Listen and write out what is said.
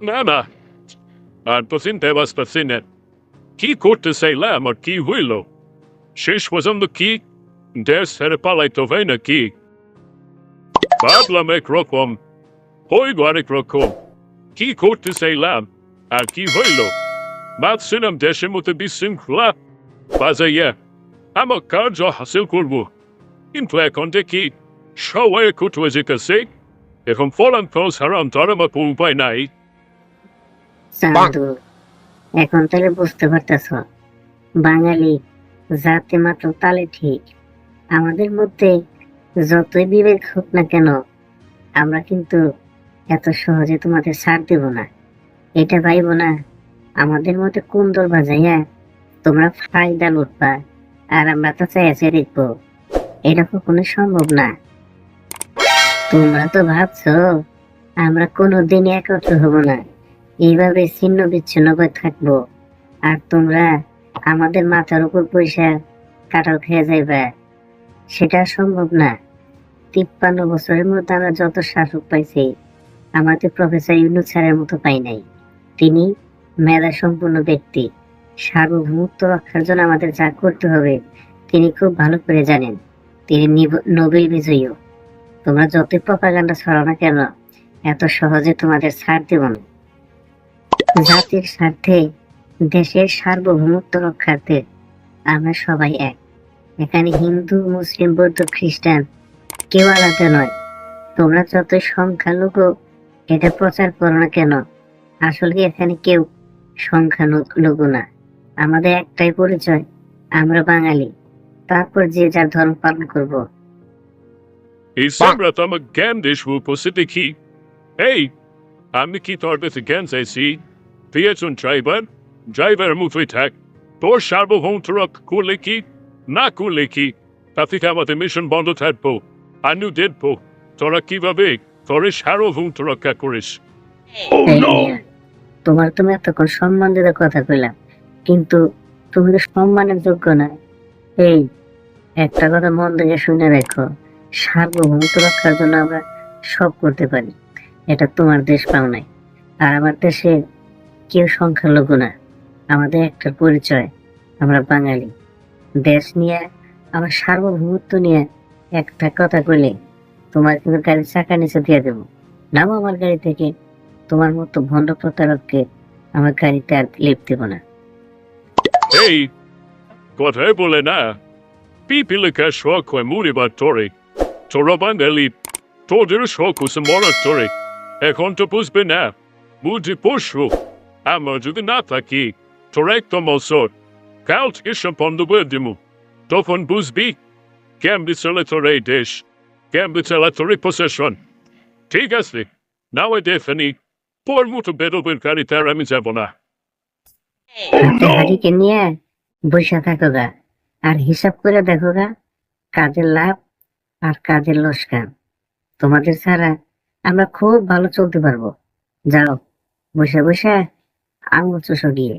না না আর তো চিনতে পারছি না কি করতে চাইলাম আর কি হইল শেষ পর্যন্ত কি দেশ ছেড়ে পালাইতে হয় না কি ভাবলাম একরকম হইল আরেক রকম কি করতে চাইলাম আর কি হইল ভাবছিলাম দেশের মধ্যে বিশৃঙ্খলা বাজাইয়া আমার কার্য হাসিল করব কিন্তু এখন দেখি সবাই কুটুয়ে যেতেছে এখন ফলান ফল ছাড়া আমার উপায় নাই সাধু এখন তাহলে বুঝতে পারতেছ। বাঙালি, জাতি মাত্র তালে ঠিক। আমাদের মধ্যে যতই বিবেক হোক না কেন, আমরা কিন্তু এত সহজে তোমাদের ছাড় দেব না। এটা ভাইব না, আমাদের মধ্যে কুন্দর বাজাইয়া তোমরা ফায়দা লুটবা, আর আমরা তো চেয়েছে দেখব। এটা কখনো সম্ভব না। তোমরা তো ভাবছ, আমরা কোনোদিনই একত্র হব না। এইভাবে ছিন্ন বিচ্ছিন্ন করে থাকব। আর তোমরা আমাদের মাথার উপর পয়সা কাটাল খেয়ে যাইবা। সেটা সম্ভব না। তিপ্পান্ন বছরের মধ্যে আমরা যত শাসক পাইছি, আমাদের প্রফেসর ইউনুস স্যারের মতো পাই নাই। তিনি মেধা সম্পূর্ণ ব্যক্তি। সার্বভৌমত্ব রক্ষার জন্য আমাদের যা করতে হবে, তিনি খুব ভালো করে জানেন। তিনি নিব- নোবেল বিজয়ীও তোমরা যতই প্রপাগান্ডা ছড়াও না কেন, এত সহজে তোমাদের ছাড় দেব না। জাতির স্বার্থে দেশের সার্বভৌমত্ব রক্ষার্থে আমরা সবাই এক। এখানে হিন্দু, মুসলিম, বৌদ্ধ, খ্রিস্টান কেউ আলাদা নয়। তোমরা যত সংখ্যালঘু, এটা প্রচার করো না কেন? আসলে এখানে কেউ সংখ্যালঘু না। আমাদের একটাই পরিচয়, আমরা বাঙালি। তারপর যে যার ধর্ম পালন করব। এই সামরা তো আমার জ্ঞান দেশ উপস্থিতি কি এই আমি কি তোর কাছে জ্ঞান চাইছি তুই একজন ড্রাইভার ড্রাইভার মুখে থাক তোর সার্বভৌম রক্ষা করলে কি না করলে কি তা থেকে আমাদের মিশন বন্ধ থাকব আনু দেখব তোরা কীভাবে তোর সার্বভৌম রক্ষা করিস তোমার তুমি এতক্ষণ সম্মান দিয়ে কথা কইলাম কিন্তু তুমি তো সম্মানের যোগ্য না। এই একটা কথা মন থেকে শুনে রাখো সার্বভৌমত্ব রক্ষার জন্য আমরা সব করতে পারি। এটা তোমার দেশ পাও নাই। আর আমার দেশে কেউ সংখ্যালঘু না। আমাদের একটা পরিচয়, আমরা বাঙালি। দেশ নিয়ে, আমার সার্বভৌমত্ব নিয়ে একটা কথা কইলে তোমার কিন্তু গাড়ির চাকা নিচে দিয়ে দেবো। নামো আমার গাড়ি থেকে, তোমার মতো ভণ্ড প্রতারককে আমার গাড়িতে আর লিপ দেব না। এই, কথাই বলে না। পিপিলিকা শখ হয় মুড়িবার তোরে। তোরা বাঙালি, তোদের শখ হচ্ছে মরার তোরে। এখন তো বুঝবে না বুঝি পশু আমার যদি না থাকি তোর একদম অসর কাল থেকে বন্ধ করে দিব তখন বুঝবি কেমনি চলে তোর এই দেশ কেমনি চলে তোর প্রশাসন ঠিক আছে নাও দেখেনি পর মতো বেরোবেন গাড়িতে আর আমি যাব না হাড়িকে নিয়ে বসে থাকো আর হিসাব করে দেখো গা কাজের লাভ আর কাজের লোসকান তোমাদের ছাড়া আমরা খুব ভালো চলতে পারব। যাও বসে বসে আঙুল চুষো গিয়ে।